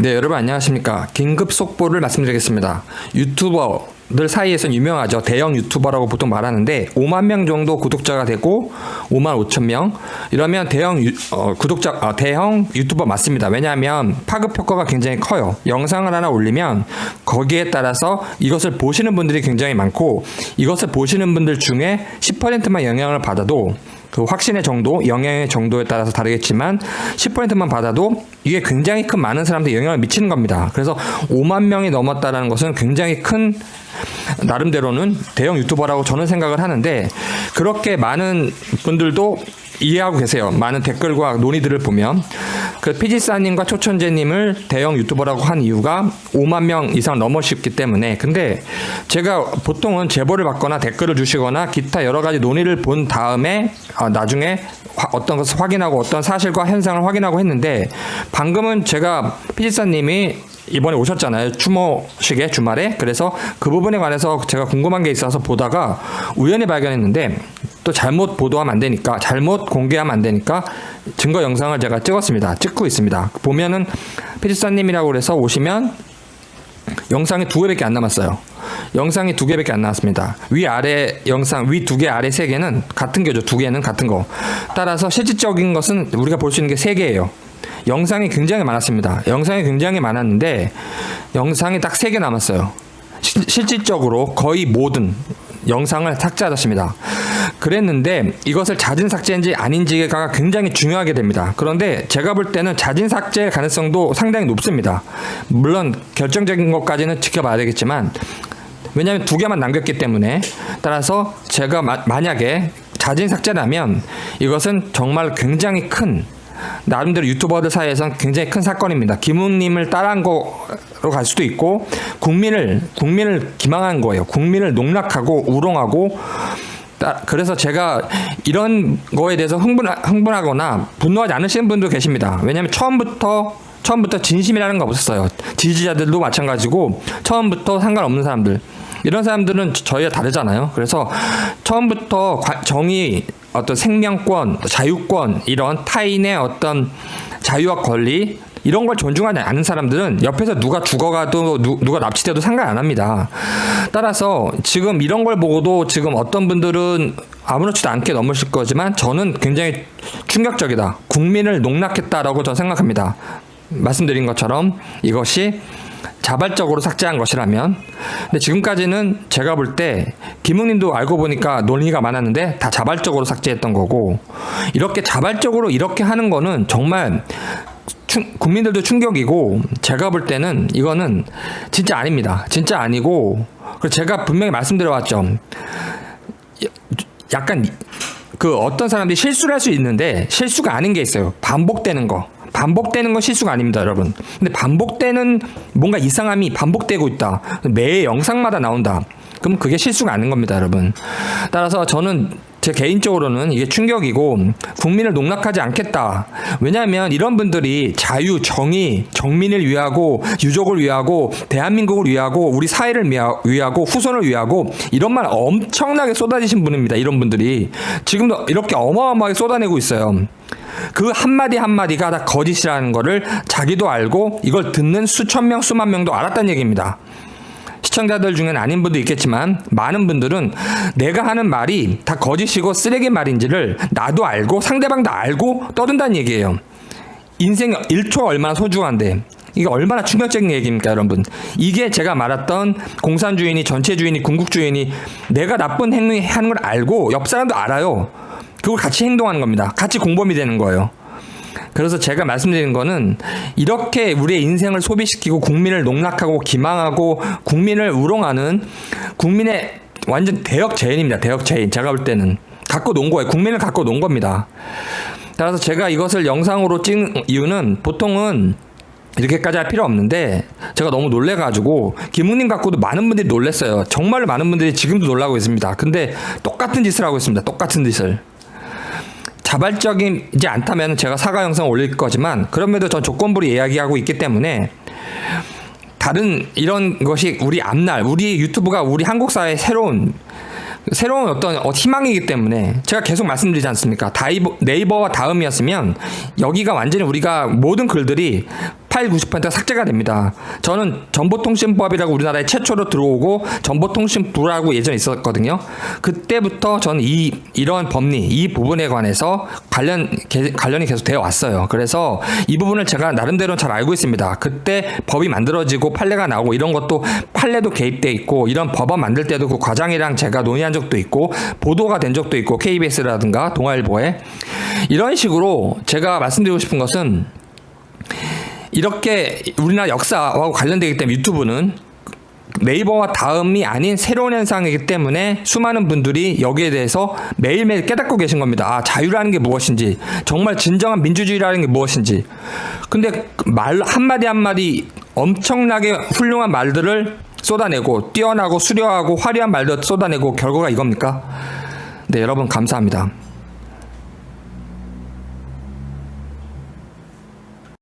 네, 여러분 안녕하십니까. 긴급 속보를 말씀드리겠습니다. 유튜버 들 사이에서는 유명하죠. 대형 유튜버라고 보통 말하는데 5만 명 정도 구독자가 되고 5만 5천 명 이러면 대형 유, 어, 구독자 아, 대형 유튜버 맞습니다. 왜냐하면 파급 효과가 굉장히 커요. 영상을 하나 올리면 거기에 따라서 이것을 보시는 분들이 굉장히 많고 이것을 보시는 분들 중에 10%만 영향을 받아도 그 확신의 정도, 영향의 정도에 따라서 다르겠지만 10%만 받아도 이게 굉장히 큰 많은 사람들이 영향을 미치는 겁니다. 그래서 5만 명이 넘었다라는 것은 굉장히 큰 나름대로는 대형 유튜버라고 저는 생각을 하는데 그렇게 많은 분들도 이해하고 계세요. 많은 댓글과 논의들을 보면 그 피지사님과 초천재님을 대형 유튜버라고 한 이유가 5만 명 이상 넘으셨기 때문에. 근데 제가 보통은 제보를 받거나 댓글을 주시거나 기타 여러 가지 논의를 본 다음에 아, 나중에 화- 어떤 것을 확인하고 어떤 사실과 현상을 확인하고 했는데 방금은 제가 피지사님이 이번에 오셨잖아요. 추모식에 주말에. 그래서 그 부분에 관해서 제가 궁금한 게 있어서 보다가 우연히 발견했는데 또 잘못 보도하면 안 되니까 잘못 공개하면 안 되니까 증거 영상을 제가 찍었습니다. 찍고 있습니다. 보면은 피지사님이라고 그래서 오시면 영상이 두 개밖에 안 남았어요. 영상이 두 개밖에 안 나왔습니다. 위 아래 영상 위 두 개 아래 세 개는 같은 거죠. 두 개는 같은 거. 따라서 실질적인 것은 우리가 볼 수 있는 게 세 개예요. 영상이 굉장히 많았습니다. 영상이 굉장히 많았는데 영상이 딱 세 개 남았어요. 시- 실질적으로 거의 모든 영상을 삭제하셨습니다. 그랬는데 이것을 자진 삭제인지 아닌지가 굉장히 중요하게 됩니다. 그런데 제가 볼 때는 자진 삭제 가능성도 상당히 높습니다. 물론 결정적인 것까지는 지켜봐야 되겠지만 왜냐하면 두 개만 남겼기 때문에 따라서 제가 마- 만약에 자진 삭제라면 이것은 정말 굉장히 큰 나름대로 유튜버들 사이에선 굉장히 큰 사건입니다. 김웅님을 따라한 거로 갈 수도 있고 국민을 국민을 기망한 거예요. 국민을 농락하고 우롱하고 따- 그래서 제가 이런 거에 대해서 흥분 흥분하거나 분노하지 않으시는 분도 계십니다. 왜냐하면 처음부터 처음부터 진심이라는 거 없었어요. 지지자들도 마찬가지고 처음부터 상관없는 사람들 이런 사람들은 저- 저희와 다르잖아요. 그래서 처음부터 과- 정의 어떤 생명권, 자유권 이런 타인의 어떤 자유와 권리 이런 걸 존중하지 않는 사람들은 옆에서 누가 죽어가도 누, 누가 납치돼도 상관 안 합니다. 따라서 지금 이런 걸 보고도 지금 어떤 분들은 아무렇지도 않게 넘으실 거지만 저는 굉장히 충격적이다. 국민을 농락했다라고 저는 생각합니다. 말씀드린 것처럼 이것이 자발적으로 삭제한 것이라면 근데 지금까지는 제가 볼 때 김웅님도 알고 보니까 논의가 많았는데 다 자발적으로 삭제했던 거고 이렇게 자발적으로 이렇게 하는 거는 정말 충- 국민들도 충격이고 제가 볼 때는 이거는 진짜 아닙니다. 진짜 아니고 제가 분명히 말씀드려왔죠. 약간 그 어떤 사람들이 실수를 할 수 있는데 실수가 아닌 게 있어요. 반복되는 거. 반복되는 건 실수가 아닙니다, 여러분. 근데 반복되는 뭔가 이상함이 반복되고 있다. 매 영상마다 나온다. 그럼 그게 실수가 아닌 겁니다, 여러분. 따라서 저는 제 개인적으로는 이게 충격이고 국민을 농락하지 않겠다. 왜냐하면 이런 분들이 자유, 정의, 정민을 위하고 유족을 위하고 대한민국을 위하고 우리 사회를 위하- 위하고 후손을 위하고 이런 말 엄청나게 쏟아지신 분입니다. 이런 분들이 지금도 이렇게 어마어마하게 쏟아내고 있어요. 그 한마디 한마디가 다 거짓이라는 거를 자기도 알고 이걸 듣는 수천 명, 수만 명도 알았다는 얘기입니다. 시청자들 중엔 아닌 분도 있겠지만 많은 분들은 내가 하는 말이 다 거짓이고 쓰레기 말인지를 나도 알고 상대방도 알고 떠든다는 얘기예요. 인생 1초 얼마나 소중한데 이게 얼마나 충격적인 얘기입니까 여러분 이게 제가 말했던 공산주의니 전체주의니 궁극주의니 내가 나쁜 행위 하는 걸 알고 옆 사람도 알아요 그걸 같이 행동하는 겁니다 같이 공범이 되는 거예요 그래서 제가 말씀드리는 거는 이렇게 우리의 인생을 소비시키고 국민을 농락하고 기망하고 국민을 우롱하는 국민의 완전 대역 죄인입니다. 대역 죄인. 제가 볼 때는 갖고 논 거예요. 국민을 갖고 논 겁니다. 따라서 제가 이것을 영상으로 찍은 이유는 보통은 이렇게까지 할 필요 없는데 제가 너무 놀래가지고 김웅님 갖고도 많은 분들이 놀랬어요. 정말 많은 분들이 지금도 놀라고 있습니다. 근데 똑같은 짓을 하고 있습니다. 똑같은 짓을. 자발적이지 않다면 제가 사과 영상 올릴 거지만 그럼에도 전 조건부로 이야기하고 있기 때문에 다른 이런 것이 우리 앞날 우리 유튜브가 우리 한국 사회의 새로운 새로운 어떤 어, 희망이기 때문에 제가 계속 말씀드리지 않습니까? 다이버, 네이버와 다음이었으면 여기가 완전히 우리가 모든 글들이 8, 90%가 삭제가 됩니다. 저는 정보통신법이라고 우리나라에 최초로 들어오고 정보통신부라고 예전에 있었거든요. 그때부터 저는 이 이런 법리 이 부분에 관해서 관련 개- 관련이 계속 되어 왔어요. 그래서 이 부분을 제가 나름대로 잘 알고 있습니다. 그때 법이 만들어지고 판례가 나오고 이런 것도 판례도 개입돼 있고 이런 법안 만들 때도 그 과장이랑 제가 논의한 적도 있고 보도가 된 적도 있고 KBS라든가 동아일보에 이런 식으로 제가 말씀드리고 싶은 것은 이렇게 우리나라 역사하고 관련되기 때문에 유튜브는 네이버와 다음이 아닌 새로운 현상이기 때문에 수많은 분들이 여기에 대해서 매일매일 깨닫고 계신 겁니다. 아, 자유라는 게 무엇인지, 정말 진정한 민주주의라는 게 무엇인지. 근데 말 한마디 한마디 엄청나게 훌륭한 말들을 쏟아내고 뛰어나고 수려하고 화려한 말들 쏟아내고 결과가 이겁니까? 네, 여러분 감사합니다.